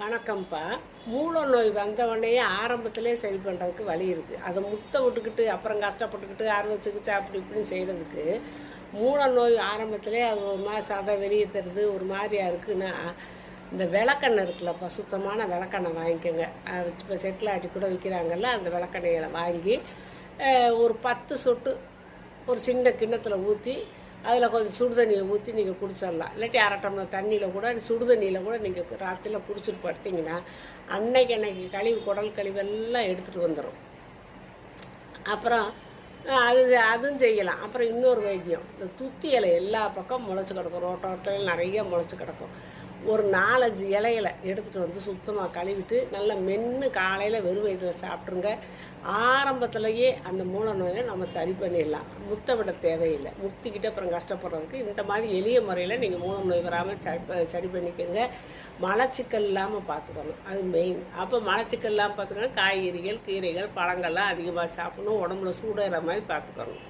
வணக்கம்ப்பா. மூல நோய் வந்தவொடனே ஆரம்பத்திலே சரி பண்ணுறதுக்கு வழி இருக்குது அதை முத்த விட்டுக்கிட்டு அப்புறம் கஷ்டப்பட்டுக்கிட்டு அறுவை சிகிச்சை அப்படி இப்படின்னு செய்கிறதுக்கு மூல நோய் ஆரம்பத்திலே அது ஒரு மாதிரி சதை வெளியே தருது ஒரு மாதிரியா இருக்குன்னா இந்த விளக்கெண்ணெய் இருக்குல்லப்பா சுத்தமான விளக்கெண்ணெய் வாங்கிக்கோங்க. இப்போ செட்டில் ஆட்டி கூட விற்கிறாங்கல்ல அந்த விளக்கெண்ணெயில் வாங்கி ஒரு பத்து சொட்டு ஒரு சின்ன கிண்ணத்தில் ஊற்றி அதில் கொஞ்சம் சுடு தண்ணியை ஊற்றி நீங்கள் குடிச்சிடலாம். இல்லாட்டி அரை டம்ளர் தண்ணியில் கூட சுடுதண்ணியில் கூட நீங்கள் ராத்திரியில் குடிச்சிட்டு படுத்தீங்கன்னா அன்னைக்கு அன்னைக்கு கழிவு குடல் கழிவெல்லாம் எடுத்துகிட்டு வந்துடும் அப்புறம் அது அதுவும் செய்யலாம். அப்புறம் இன்னொரு வைத்தியம். இந்த துத்தி இலை எல்லா பக்கம் முளைச்சி கிடக்கும். ரோட்டோரத்தில் நிறைய முளைச்சி கிடக்கும். ஒரு நாலஞ்சு இலையில எடுத்துகிட்டு வந்து சுத்தமாக கழுவிட்டு நல்லா மென்று காலையில் வெறும் வயிற்றில் சாப்பிட்ருங்க ஆரம்பத்திலேயே அந்த மூல நோயை நம்ம சரி பண்ணிடலாம். முத்த விட தேவையில்லை. முத்திக்கிட்டு அப்புறம் கஷ்டப்படுறதுக்கு இந்த மாதிரி எளிய முறையில் நீங்கள் மூல நோய் வராமல் சரி சரி பண்ணிக்கோங்க. மலச்சிக்கல் இல்லாமல் பார்த்துக்கணும் அது மெயின் அப்போ மலச்சிக்கல் இல்லாமல் பார்த்துக்கணும் காய்கறிகள் கீரைகள் பழங்கள்லாம் அதிகமாக சாப்பிடணும். உடம்புல சூடேற மாதிரி பார்த்துக்கணும்